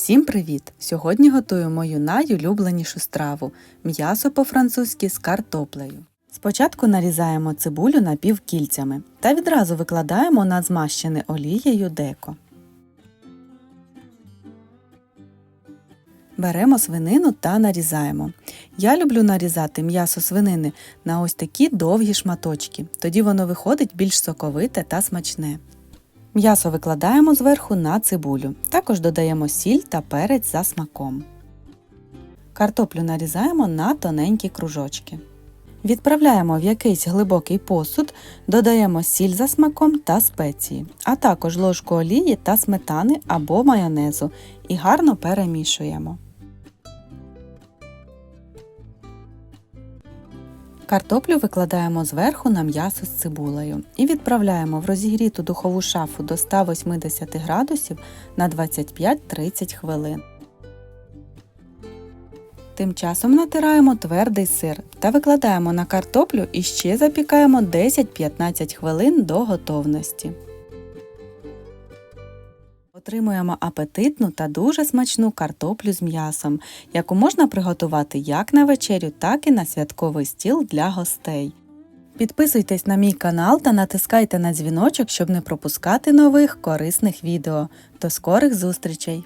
Всім привіт! Сьогодні готую мою найулюбленішу страву м'ясо по-французьки з картоплею. Спочатку нарізаємо цибулю напівкільцями та відразу викладаємо на змащене олією деко. Беремо свинину та нарізаємо. Я люблю нарізати м'ясо свинини на ось такі довгі шматочки, тоді воно виходить більш соковите та смачне. М'ясо викладаємо зверху на цибулю. Також додаємо сіль та перець за смаком. Картоплю нарізаємо на тоненькі кружочки. Відправляємо в якийсь глибокий посуд, додаємо сіль за смаком та спеції, а також ложку олії та сметани або майонезу і гарно перемішуємо. Картоплю викладаємо зверху на м'ясо з цибулею і відправляємо в розігріту духову шафу до 180 градусів на 25-30 хвилин. Тим часом натираємо твердий сир та викладаємо на картоплю і ще запікаємо 10-15 хвилин до готовності. Отримуємо апетитну та дуже смачну картоплю з м'ясом, яку можна приготувати як на вечерю, так і на святковий стіл для гостей. Підписуйтесь на мій канал та натискайте на дзвіночок, щоб не пропускати нових корисних відео. До скорих зустрічей!